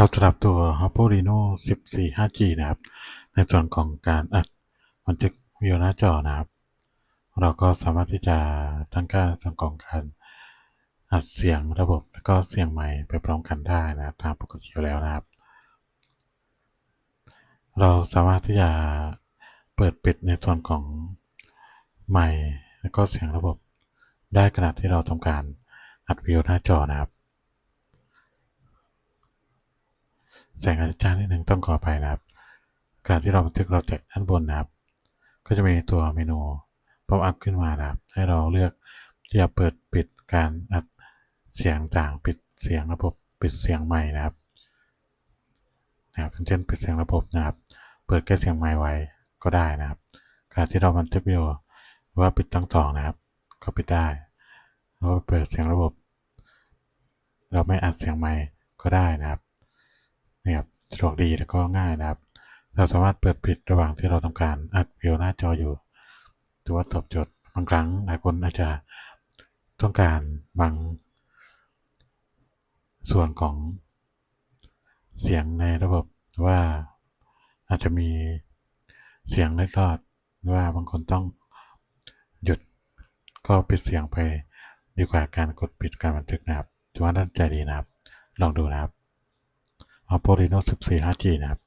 ครับสำหรับตัว Oppo Reno 14 5G นะครับ ในส่วนของการอัดบันทึกวิดีโอหน้าจอนะครับ เราก็สามารถที่จะตั้งค่าในส่วนของการอัดเสียงระบบแล้วก็เสียงใหม่ไปพร้อมกันได้นะครับตามปกติอยู่แล้วนะครับ เราสามารถที่จะเปิดปิดในส่วนของไมค์แล้วก็เสียงระบบได้ขณะที่เราทำการอัดวิดีโอหน้าจอนะครับ แสงอาจารย์นิดหนึ่งต้องขออภัยนะครับ การที่เราบันทึกเราแตะด้านบนนะครับ ก็จะมีตัวเมนูป๊อปอัพขึ้นมานะครับ ให้เราเลือกที่จะเปิดปิดการอัดเสียงต่างปิดเสียงระบบปิดเสียงใหม่นะครับนะครับเช่นปิดเสียงระบบนะครับ เปิดแค่เสียงใหม่ไว้ก็ได้นะครับขณะที่เราบันทึกวิดีโอว่าปิดทั้งสองนะครับ ก็ปิดได้หรือว่าเปิดเสียงระบบ เราไม่อัดเสียงใหม่ก็ได้นะครับ นี่ยครับสะดวกดีแล้วก็ง่ายนะครับ เราสามารถเปิดปิดระหว่างที่เราทำการอัดวิดีโอหน้าจออยู่ถือว่าตอบโจทย์บางครั้งหลายคนอาจจะต้องการบาง ส่วนของเสียงในระบบว่าอาจจะมีเสียงเล็ดรอดหรือว่าบางคนต้องหยุดก็ปิดเสียงไปดีกว่าการกดปิดการบันทึกนะครับถือว่าน่าใจดีนะครับ ลองดูนะครับ Oppo Reno 14 5G นะครับ